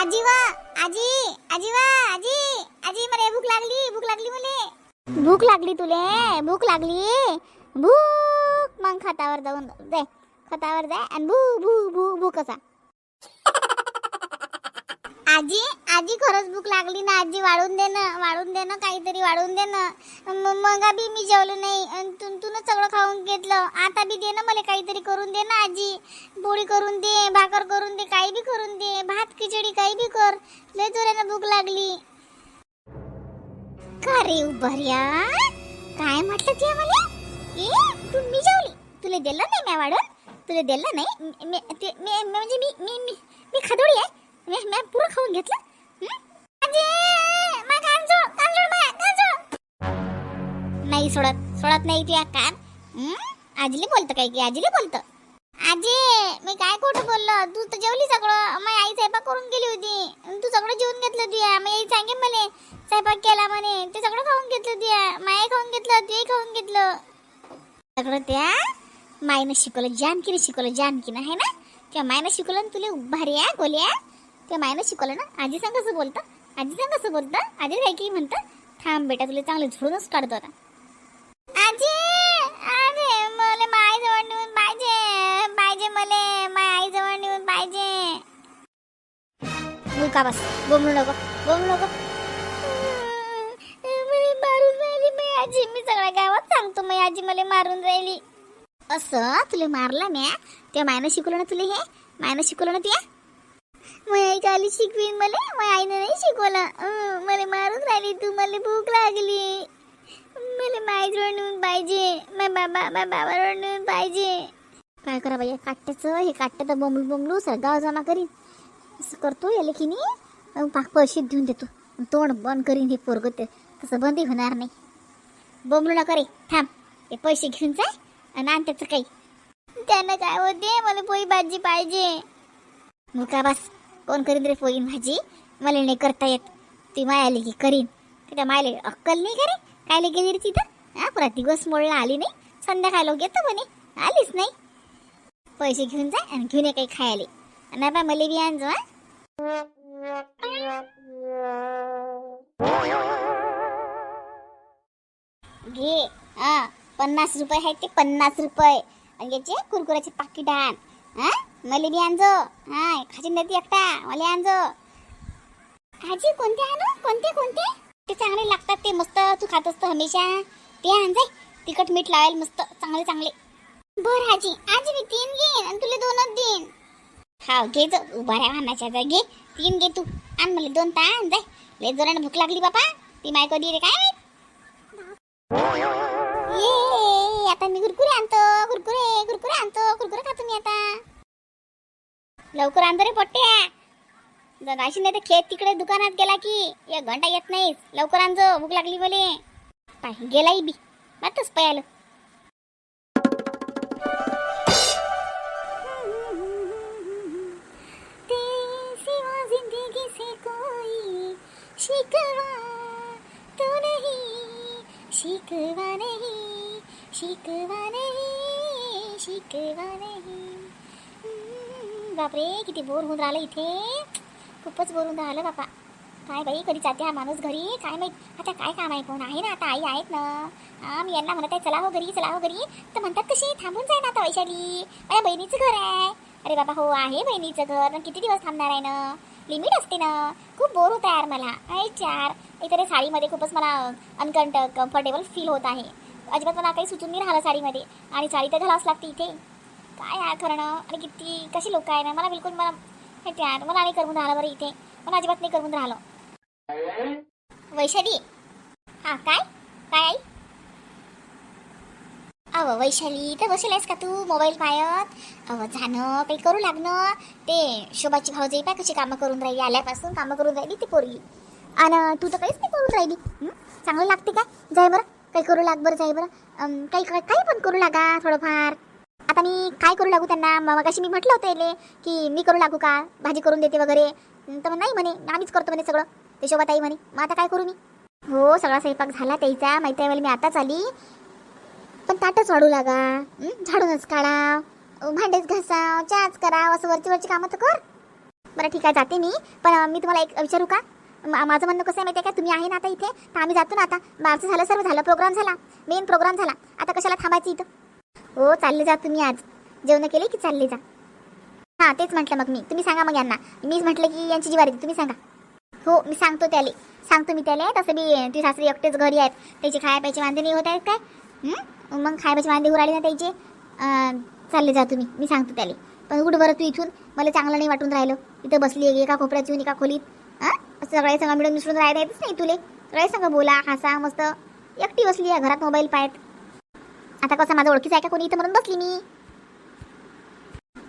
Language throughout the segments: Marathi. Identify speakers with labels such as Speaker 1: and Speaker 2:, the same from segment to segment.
Speaker 1: आजी वा आजी आजी वा आजी आजी मला भूक लागली भूक लागली मले. भूक लागली तुले भूक लागली. भूक मग खतावर जाऊन दे खतावर जाय आणि भू भू भू भू कसा आजी आजी खरंच भूक लागली ना आजी वाढून दे ना वाढून दे ना काहीतरी वाढून दे ना. मग बी मी जेवलो नाही आणि तू तूनच सगळं खाऊन घेतलं. आता बी दे ना मला काहीतरी करून दे ना आजी. पोळी करून दे भाकर करून दे काही बी करून दे भात खिचडी काही बी कर. लय जोरानं भूक लागली. का रे उभर्या? काय म्हटलं ते मला ए तू मी जेवली. तुला दिलं नाही मी वाढून? तुला दिलं नाही? ते- म्हणजे मी मी मी मी खादोडी आहे? पुरं खाऊन घेतलं? नाही सोडत सोडत नाही तुया कान. हं? आजीले बोलतं काय की? आजीले बोलतं. आजी मी काय खोटं बोललो? तू तर जेवली सगळं. मग आई स्वयंपाक करून गेली होती. तू सगळं जेवून घेतलं तुया. मग आई सांगे म्हणे स्वयंपाक केला म्हणे. ते सगळं खाऊन घेतलं तुया. माय खाऊन घेतलं तुही खाऊन घेतलं. सगळं त्या मायनं शिकवलं जानकीने शिकवलं. जानकीनं आहे ना? त्या मायनं शिकवलं ना तुला आहे गोल्या. त्या मायनं शिकवलं ना? आजी सांग कसं बोलतं? आजी सांग कसं बोलतं? आजी काय की म्हणतं थांब बेटा तुला चांगलं झोडूनच काढतो आता. आजी! अरे मला माई जवळ नेऊन पाहिजे. पाहिजे मले माय आई जवळ नेऊन पाहिजे. का बस बोमलू नको बोमलू नको. मला मारून राहिली मी आजी. मी सगळ्या गावात सांगतो मी आजी मला मारून राहिली. असं तुला मारला म्या? त्या मायनं शिकवलं ना तुला हे? मायनं शिकवलं ना तुया? मग आई काली शिकवीन मला? माझ्या आईनं नाही शिकवला. अं, मला मारून राहिली तू मला भूक लागली. मला माईजवळ नेऊन पाहिजे. माझ्या बाबा माझ्या बाबाजवळ नेऊन पाहिजे. काय करा बाई काट्याचं हे काट्या तर बोंबलू बोंबलू सगळा जमा करीन. असं करतो याला की नाही पाक पैसे देऊन देतो. तोंड बंद करीन हे पोरग ते. तसं बंदही होणार नाही. बोंबलू नका रे थांब. ते पैसे घेऊन जाय आणि आण त्याचं काही. त्यांना काय होते मला पोळी भाजी पाहिजे. मग का बस. कोण करीन रे पोळी भाजी? मला नाही करता येत. ती माय आली की करीन. त्या मायले अक्कल नाही का रे? कायले गेली रे तिथं? हा पुरा दिवस मोडला आली नाही. संध्याकाळला येतो म्हणे. आलीच नाही. पैसे घेऊन जा आणि घेऊन ये काही खायले. नाही बा मला बी आणजो हा. घे. हा पन्नास रुपये आहेत ते पन्नास रुपये. आणि याचे कुरकुऱ्याचे पाकिट आण हा? मला बी आणजो. हा खाजी नदी एकटा मले आणजो. आजी कोणते आणू? कोणते कोणते? ते चांगले लागतात ते मस्त तू खात असतो हमेशा. ते आणजाय तिखट मीठ लावेल मस्त चांगले चांगले. बर आजी आजी मी तीन घेईन आणि तुला दोनच देईन. हा घे जो उभा राहा वाहनाच्या घे. तीन घे तू. आण मला दोन ता आण जाय. लय जोरानं भूक लागली बापा. ती माय कधी रे काय ये आता मी कुरकुरे आणतो कुरकुरे कुरकुरे आणतो कुरकुरे खातो मी आता. लवकर आणतो रे पोट्ट्या जर राशी नाही तर खेत तिकडे दुकानात गेला की एक घंटा येत नाहीस. लवकर आणजो भूक लागली बोले पाय गेलाही बी. मातच पयालो जिंदगी शिकवा तो नहीं शिकवा नहीं शिकवा नहीं. बापरे किती बोर होऊन राहिलं इथे. खूपच बोर होऊन राहिलं बापा. काय बाई कधी जाते हा माणूस घरी? काय माहीत? आता काय काम आहे कोण? आहे ना आता आई आहेत ना. हा मी यांना म्हणत आहे चला हो घरी चला हो घरी. तर म्हणतात कशी थांबून जाय ना आता वैशाली. माझ्या बहिणीचं घर आहे. अरे बाबा हो आहे बहिणीचं घर. पण किती दिवस थांबणार आहे ना? लिमिट असते ना. खूप बोर होत आहे यार मला. आहे चार. इतर साडीमध्ये खूपच मला अनकंट कम्फर्टेबल फील होत आहे. अजिबात मला काही सुचून नाही राहिलं साडीमध्ये. आणि साडी तर घालावंच लागते इथे. काय यार करणं? आणि किती कशी लोक आहे ना मला बिलकुल मला माहिती यार. मला नाही करून राहिलं बरं इथे. मला अजिबात नाही करून राहिलं. वैशाली? हा काय? काय आई? अव वैशाली तर बसेल आहेस का तू? मोबाईल पायत अव जाणं काही करू लागणं? ते शोभाची भाऊजाई पाय कशी कामं करून राहिली? आल्यापासून कामं करून राहिली ती पोरगी. आणि तू तर काहीच नाही करून राहिली. चांगलं लागते काय? जाय बरं. काही करू लाग बरं जाय बरं. काही काही काही पण करू लागा थोडंफार. आता मी काय करू लागू त्यांना? मग अशी मी म्हटलं होतं याले की मी करू लागू का? भाजी करून देते वगैरे. तर नाही म्हणे आम्हीच करतो म्हणे सगळं. ते शोभाताई म्हणे मग आता काय करू मी? हो सगळा स्वयंपाक झाला त्याचा. माहिती आहे मला मी आताच आली. पण ताटच वाढू लागा. झाडूनच काढा. भांडेच घासाव. चहाच करा. असं वरची वरची कामं तर कर. बरं ठीक आहे जाते मी. पण मी तुम्हाला एक विचारू का? माझं म्हणणं कसं आहे माहिती आहे का? तुम्ही आहे ना आता इथे. तर आम्ही जातो ना आता. बारचं झालं सर्व झालं. प्रोग्राम झाला. मेन प्रोग्राम झाला. आता कशाला थांबायचं इथं? हो चालले जा तुम्ही आज. जेवण केले की चालले जा. हां तेच म्हटलं मग मी. तुम्ही सांगा मग यांना. मीच म्हटलं की यांची जीवारी तुम्ही सांगा. हो मी सांगतो त्याले. सांगतो मी त्याला. तसं बी ती सासरी एकटेच घरी आहेत. त्याचे खाया प्यायचे वांदे नाही होत आहेत काय? मग खाया प्यायचे वांदे उराले ना त्याचे? चालले जा तुम्ही. मी सांगतो त्याले. पण उठ बरं तू इथून. मला चांगलं नाही वाटून राहिलं. इथं बसली आहे एका खोपऱ्यात येऊन एका खोलीत. हां? सगळे सगळं मिळून मिसळून राहायला येतच नाही तुले. सगळे संग बोला हसा मस्त. एकटी बसली आहे घरात मोबाईल पाहत. आता कसं माझं ओळखीचं आहे का कोणी इथं म्हणून बसली मी?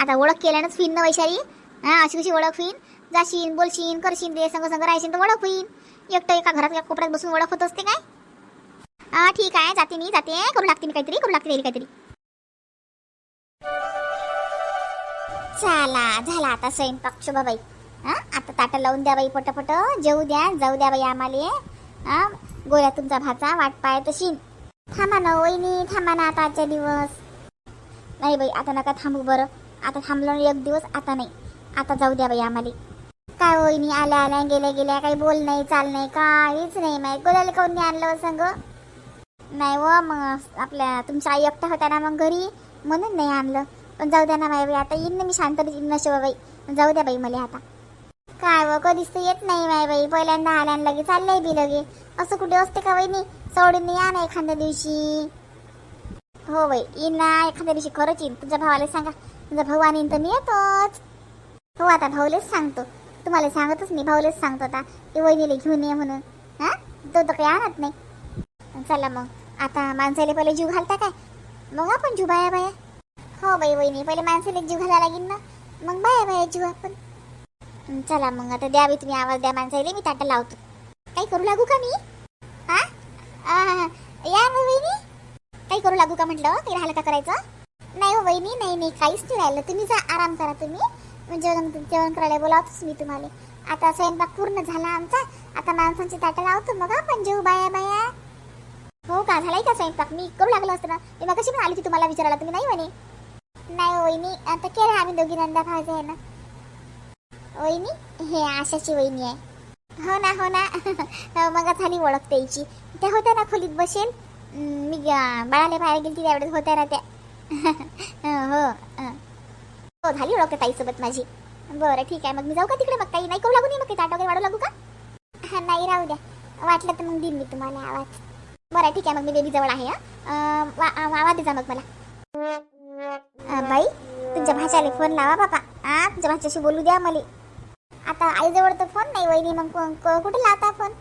Speaker 1: आता ओळख केल्यानंच फिन ना वैशाली. हां अशी कशी ओळख फिन? जाशीन बोलशीन करशीन ते संग संग राहशीन तर ओळख होईन. एकटं एका घरात एका कोपऱ्यात बसून ओळख होत असते काय? हा ठीक आहे जाते मी जाते. करू लागते मी काहीतरी करू लागते काहीतरी. चला झाला आता स्वयंपाक शोभाबाई हां आता ताटं लावून द्या बाई पटपट. जेऊ द्या जाऊ द्या बाई आम्हाला. हा गोळ्या तुमचा भाचा वाट पाय तशीन थांबा ना वहिनी थांबा ना आता आजच्या दिवस. नाही बाई आता नका थांबू बरं. आता थांबलो एक दिवस आता नाही. आता जाऊ द्या बाई आम्हाला. काय वहिनी आल्या आल्या गेल्या गेल्या काही बोल नाही चाल नाही काहीच नाही. माहीत गोल्याला काऊन नाही आणलं हो संग. नाही व मग आपल्या तुमच्या आई एकटा होत्या ना मग घरी? म्हणून नाही आणलं. पण जाऊ द्या ना माय बाई आता येईन ना मी शांत येईन ना बाई जाऊ द्या बाई मला आता. कधीच तर येत नाही माय बाई. पहिल्यांदा आल्यान लगे चाललंय बी लगे. असं कुठे असते का वहिनी? सोडून या ना एखाद्या दिवशी. हो बाई येईन ना एखाद्या दिवशी खरंच येईन. तुझ्या भावाला सांगा. तुझा भाऊ आणीन तर मी येतोच. हो आता भाऊलेच सांगतो. तुम्हाला सांगतच मी भाऊलेच सांगतो आता. की वहिनीला घेऊन ये म्हणून. हा? तो तर काही आणत नाही. चला मग. आता माणसाला पहिले जीव घालता काय? मग आपण जीव बाया बाया. हो बाई वहिनी पहिले माणसाला जीव घालायला लागेल ना. मग बाया बाया जीव आपण. चला मग आता द्या बाई तुम्ही आवाज द्या माणसाला मी ताटं लावतो. काही करू लागू का मी? हा? या मग वहिनी. काही करू लागू का म्हटलं? काही राहिलं का करायचं? नाही हो वहिनी नाही नाही काहीच नाही राहिलं. तुम्ही जा आराम करा तुम्ही. म्हणजे जेवण करायला बोलावतोच मी तुम्हाला. आता स्वयंपाक पूर्ण झाला आमचा. आता माणसांची ताटं लावतो मग आपण जेऊ बाया बाया. हो का? झालाय का स्वयंपाक? मी करू लागलो असतं ना. मी मग कशी पण आली की तुम्हाला विचारायला तुम्ही नाही म्हणे. नाही हो, वहिनी आता केलं आम्ही दोघी नंदा भाज आहे ना. वहिनी? हे आशाची वहिनी आहे. हो ना हो ना. हो, मग झाली ओळख त्याची. त्या होत्या ना खोलीत बसेल? मी बाळाले बाळाला बाहेर गेली त्यावेळेस होत्या ना त्या. हो हो झाली ओळख ताईसोबत माझी. बरं ठीक आहे. मग मी जाऊ का तिकडे? मग काही नाही करू लागू नाही मग काही ताट वगैरे वाढू लागू का? हा नाही राहू द्या. वाटलं तर मग देईन मी तुम्हाला आवाज. बरं ठीक आहे. मग मी बेबी जवळ आहे हां. वा- आवाज द्या मग मला. बाई तुमच्या भाच्याला फोन लावा बापा हा तुमच्या भाच्याशी बोलू द्या मला. आता आईजवळ तर फोन नाही वहिनी मग कुठे लावता फोन?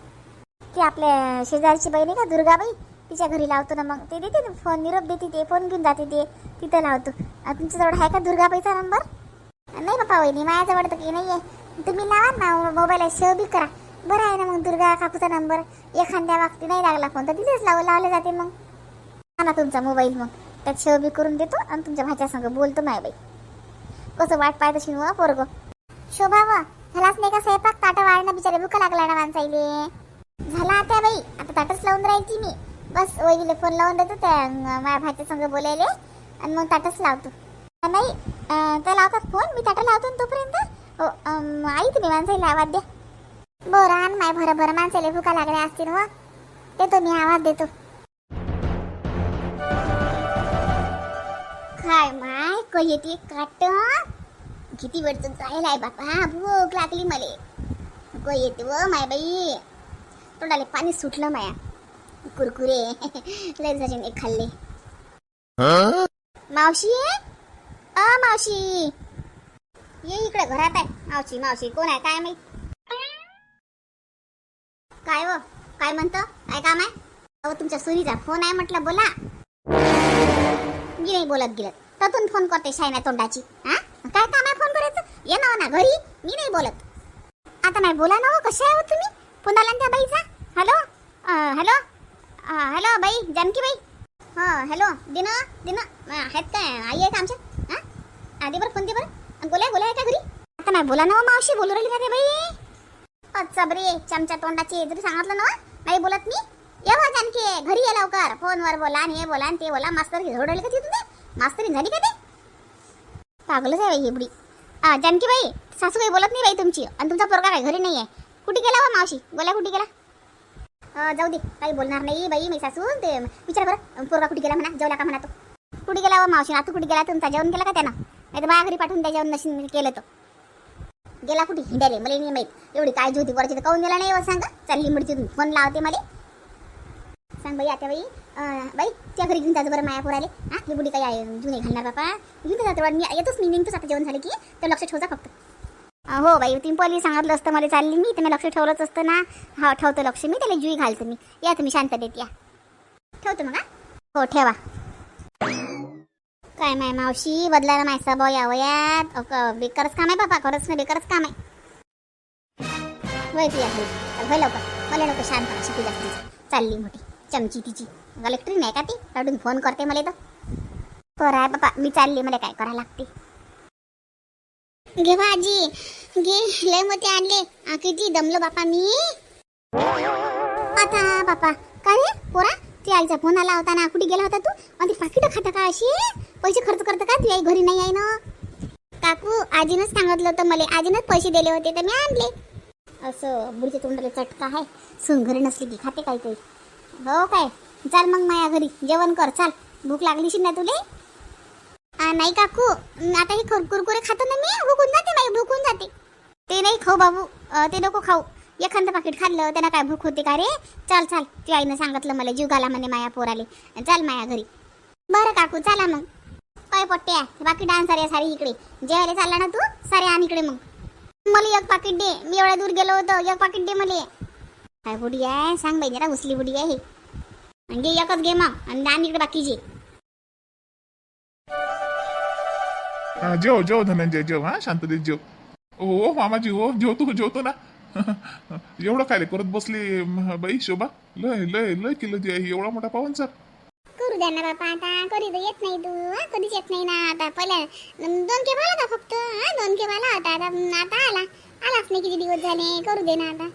Speaker 1: ती आपल्या शेजारची बहीण आहे का दुर्गाबाई? तिच्या घरी लावतो ना मग. ते देते ना फोन निरोप देते ते फोन घेऊन जाते ते. तिथं लावतो. तुमच्याजवळ आहे का दुर्गाबाईचा नंबर? नाही बापा वहिनी माझ्याजवळ तर काही नाही आहे तुम्ही लावा ना मोबाईलला सेव्ह बी करा. बरं आहे ना मग दुर्गा काकूचा नंबर. एखाद्या वागती नाही लागला फोन तर तिथेच लाव लावले जाते मग. हा ना तुमचा मोबाईल मग. त्यात सेव्ह बी करून देतो आणि तुमच्या भाच्या संग बोलतो माय बाई. कसं वाट पाहत अशी वा हो, पोरग? शोभा वा झालाच नाही का स्वयंपाक? ताटं वाढणं बिचारे भूक लागला ना माणसाईले. झाला आता बाई आता ताटच लावून राहायची मी. बस वहिनीला फोन लावून देतो त्या माझ्या भाच्या संग बोलायले. आणि मग ताटच लावतो. नाही त्या लावतात फोन मी ताटं लावतो ना तोपर्यंत. हो आई तुम्ही माणसाईला आवाज द्या. बरं आण माय भरं भरं माणसाला भुका लागल्या असतील व देतो मी आवाज देतो. काय माय क येते काट? किती वेळचं जायला आहे बापा भूक लागली मले. ग येते व माय बाई. तोंडाले पाणी सुटलं माया. कुरकुरे. लय झाले मी खाल्ले. मावशी? अ मावशी. ये इकडे घरात आहे. मावशी मावशी कोण आहे? काय माहीत? काय व? काय म्हणतो? काय काम आहे? अहो तुमच्या सुनीचा फोन आहे म्हटलं बोला. मी नाही बोलत गेलं ततून फोन करते शायना तोंडाची. हा काय काम आहे फोन करायचं ये ना हो ना घरी. मी नाही बोलत. आता नाही बोला ना हो कशा तुम्ही? पुन्हा आला त्या बाईचा हॅलो? हॅलो हॅलो बाई जानकी बाई? हां हॅलो दिन दिन. आहेत काय? आई आहेत आमच्या? हां? आधी बरं फोन दे बरं. गोल्या गोल्या आहे का घरी? आता नाही बोला ना हो, मावशी बोलू राहिली का ते बाई? अच्छा बरे चमच्या तोंडाची जरी सांगितलं ना नाही बोलत मी. ये बा जानकी घरी ये लवकर. फोनवर बोला आणि हे बोला आणि ते बोला. मास्तर झोडवले का ती तुम्ही? मास्तरी झाली का ते? पागलच आहे बाई हिबडी बुडी हा जानकीबाई सासूबाई बोलत नाही बाई तुमची. आणि तुमचा पोरगा काय घरी नाही आहे कुठे गेला हो मावशी? गोल्या कुठे गेला? जाऊ दे. काही बोलणार नाही बाई मी सासू. ते विचार बरं. पोरगा कुठे गेला म्हणा? जेवला का म्हणा तो? कुठे गेला हो मावशी? आता कुठे गेला? तुमचा जेवण केला का त्यानं? नाही तर माझ्या घरी पाठवून त्या जेवण नशीन केलं तो गेला कुठे? हिंडाले मला नाही माहीत. एवढी काळजी होती वरची तर काऊन गेला नाही सांगा? चालली मुडची फोन लावते मला. सांग बाई आता बाई बाई त्या घरी घेऊन जायचं बरं मायापूर आले हां ही बुडी काही आहे जुने घालणार बापा. घेऊन जातो मी येतोच मी निघतोच आता जेवण झालं की. तर लक्ष ठेवजा फक्त. हो बाई तुम्ही पहिली सांगितलं असतं मला चालली मी तर मी लक्ष ठेवलंच असतं ना. हा ठेवतो लक्ष मी त्याला जुई घालतो मी. या तुम्ही शांत देत या. ठेवतो मग हो? ठेवा. काय माय मावशी बदलायला माय बॉ या वयात. बेकारच काम आहे बापा खरंच ना बेकारच काम आहे. वय तू घरी लवकर. मला नको शांत शिकू जास्त चालली मोठी चमची तिची. कलेक्टरी नाही का ती? काढून फोन करते मला तर बरं आहे बापा मी चालली मला काय करा लागते? घे भाजी घे लय मोठे आणले. आखीजी दमलो बापा मी. आता बापा काय रे पोरा? ती आईचा फोन आला होता ना कुठे गेला होता तू? आणि ती पाकिटं खाता का अशी? पैसे खर्च करतं का ती आई घरी नाही आहे ना? काकू आजीनंच सांगितलं होतं मला. आजीनंच पैसे दिले होते तर मी आणले. असं बुडीच्या तोंडाला चटका आहे. सुन घरी नसली की खाते काहीतरी हो काय? चाल मग माया घरी. जेवण कर चाल. भूक लागलीशी ना तुले? नाही काकू. आता हे खर- कुरकुरे खातो ना मी. भुकून जाते बाई भुकून जाते. ते नाही खाऊ बाबू. ते नको खाऊ. एखादं पाकिट खाल्लं त्यांना काय भूक होते का रे? चाल चाल. ती आईनं सांगितलं मला जीव घाला म्हणे माया पोराले. चाल माया घरी. बरं काकू चला मग. काय पट्ट्या बाकी डान्सर सारे सारे इकडे. जेवायला चालला ना तू? सारे आण इकडे मग. मला एक पाकिट दे. मी एवढ्या दूर गेलो होतो. एक पाकिट दे मला. काय बुडी आहे? सांग बाई जरा उसली बुडी आहे. हे आणि घे एकच घे मग. आणि आण इकडे बाकीचे.
Speaker 2: हा, जेव जेव धनंजय जेव हा शांततेत जेव. हो मामाजी हो जेवतो जेवतो ना. एवढं काय रे करत बसली म, बाई शोभा? लय लय लय किलो आहे एवढा मोठा पाहून सर
Speaker 1: करू द्या ना बापा आता कधी तर येत नाही तू हा कधीच येत नाही ना आता. पहिल्या दोन केप आला का फक्त हा दोन केप आला होता. आता आता आला. आलाच नाही किती दिवस झाले करू दे ना आता.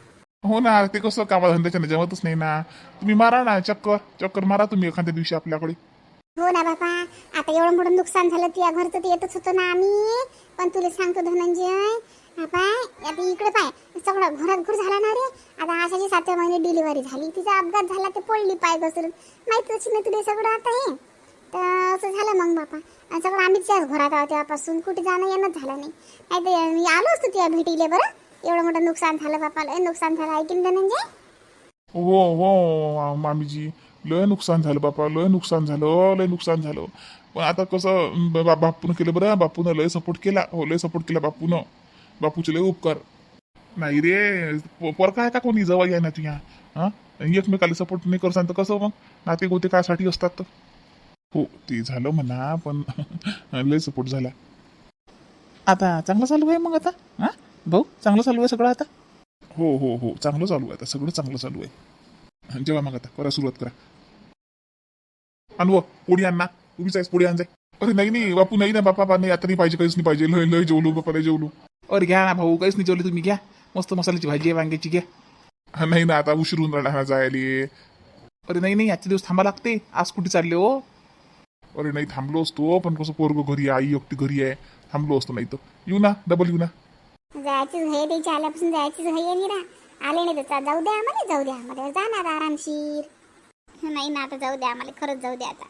Speaker 2: हो ना ते कसं कामाधंद्याच्या जमतच नाही ना. तुम्ही मारा ना चक्कर चक्कर मारा तुम्ही एखाद्या दिवशी आपल्याकडे.
Speaker 1: हो ना बापा. आता एवढं मोठं नुकसान झालं तुझ्या घरचं तर येतच होतो ना आम्ही. पण तुला सांगतो धनंजय पाय आता इकडे पाय. सगळं घरात घर झाला ना रे. आता आशाची सातव्या महिने डिलिव्हरी झाली. तिचा अपघात झाला ते पडली पाय घसरून. माहितच ना तुला सगळं आता हे. तर असं झालं मग बापा. आणि सगळं आम्हीच त्याच घरात आहोत तेव्हापासून. कुठे जाणं येणंच झालं नाही. नाही तर मी आलो असतो तुझ्या भेटीले बरं? एवढं मोठं नुकसान झालं बापाला नुकसान झालं. ऐकून म्हणजे?
Speaker 2: हो हो मामीजी लय नुकसान झालं बापा लय नुकसान झालं लय नुकसान झालं. पण आता कसं बा- बापूनं केलं बरं बापूनं लय सपोर्ट केला. हो लय सपोर्ट केला बापूनं. बापूचे लय उपकार. नाही रे प- आहे का कोणी जवळ आहे ना तुझ्या हा? एकमेकाला सपोर्ट नाही करसान तर कसं मग? नाते गोते कायसाठी असतात तर. हो ते झालं म्हणा पण लय सपोर्ट झाला.
Speaker 3: आता चांगलं चालू आहे मग आता हा? भाऊ चांगलं चालू आहे सगळं आता?
Speaker 2: हो हो हो. चांगलं चालू आहे आता. सगळं चांगलं चालू आहे. जेव्हा मग आता करा सुरुवात करा. आणव पोळी आण ना. तुम्हीच आहेस पोळी आण जाय अरे नाही नाही बापू नाही ना बापा नाही आता नाही पाहिजे काहीच नाही पाहिजे. लय लय जेवलो बापा लय जेवलो.
Speaker 3: अरे घ्या ना भाऊ काहीच नाही जेवले तुम्ही घ्या. मस्त मसाल्याची भाजी आहे वांग्याची घ्या.
Speaker 2: हा, नाही ना आता उशीर होऊन राहिला हा जायले.
Speaker 3: अरे नाही नाही आजचे दिवस थांबा लागते. आज कुठे चालले हो?
Speaker 2: अरे नाही थांबलो असतो पण कसं पोरग घरी आहे आई एकटी घरी आहे. थांबलो असतो नाही तर. येऊ ना डबल येऊ ना.
Speaker 1: जायचीच हे त्याच्या आल्यापासून जायचीच आहे निरा आले नाही तर जाऊ द्या आम्हाला जाऊ द्या आम्हाला. जाणार आरामशीर. नाही ना आता जाऊ द्या आम्हाला खरंच जाऊ द्या आता.